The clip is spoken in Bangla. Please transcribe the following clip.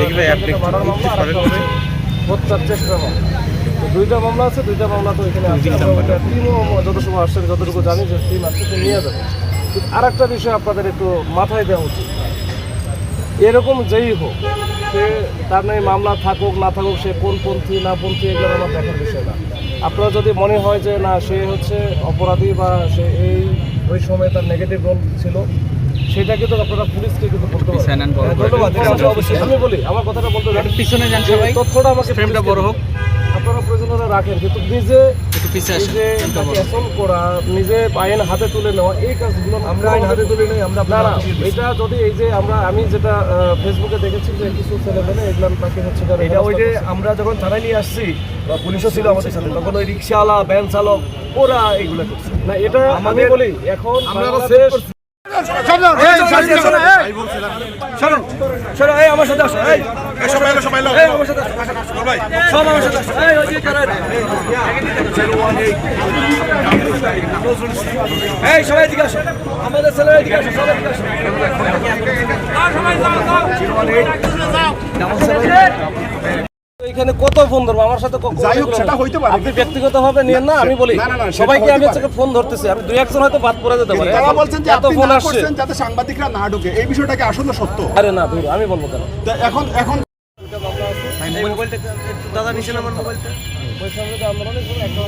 দেখবে হত্যার চেষ্টা দুইটা মামলা আছে দুইটা মামলা তো এখানে যত সময় যতটুকু জানি যে টিম আসছে নিয়ে যাবে। আর একটা বিষয় আপনাদের একটু মাথায় দেওয়া উচিত। এরকম যেই হোক সে তার নয় মামলা থাকুক না থাকুক সে কোন পন্থী না পন্থী এগুলো আমার দেখার বিষয় না। আপনার যদি মনে হয় যে না সে হচ্ছে অপরাধী বা সে এই ওই সময় তার নেগেটিভ রোল ছিল সেটা কিন্তু আপনারা পুলিশকে কিন্তু বলতে পারেন। ধন্যবাদ আমি অবশ্যই। আমি বলি আমার কথাটা বলতে দেন। পিছনে যান সবাই। তথ্যটা আমাকে ফ্রেমটা বড় হোক। আপনারা প্রয়োজন রাখেন। কিন্তু নিজে একটু পিছিয়ে আসেন। নিজে ফ্রেমটা তাকে বড় অ্যাসল্ট করা নিজে আইন হাতে তুলে নেওয়া এই কাজগুলো আমরা আইন হাতে তুলে নেই আমরা না না এটা যদি এই যে আমরা আমি যেটা ফেসবুকে দেখেছি যে কিছু ছেলে মেলে এগুলো তাকে হচ্ছে এটা ওই যে আমরা যখন থানায় নিয়ে আসছি পুলিশও ছিল আমাদের সাথে তখন ওই রিক্সাওয়ালা ভ্যান চালক ওরা এইগুলো করছে। না এটা আমি আমাদের- বলি এখন আমরা আমার সাথে আসো এই এই আমার সাথে আসো সব সাথে আসো এই সবাই সবাই এখানে কত ফোন ধরবো? আমার সাথে যাই হোক, সেটা হইতে পারে। আপনি ব্যক্তিগতভাবে নিয়ে না আমি বলি সবাইকে আমি। হচ্ছে ফোন ধরতেছি। আমি দুই একজন হয়তো বাদ পড়ে যেতে পারে। তারা বলছেন যে এত আপনি ফোন আসছে। যাতে সাংবাদিকরা না ঢুকে। এই বিষয়টাকে আসলে সত্য? আরে না ধরো আমি বলব কেন? এখন এখন মোবাইলটা দাদা নিছেন আমার মোবাইলটা। বৈষম্যবিরোধী আন্দোলনে কোনো একটা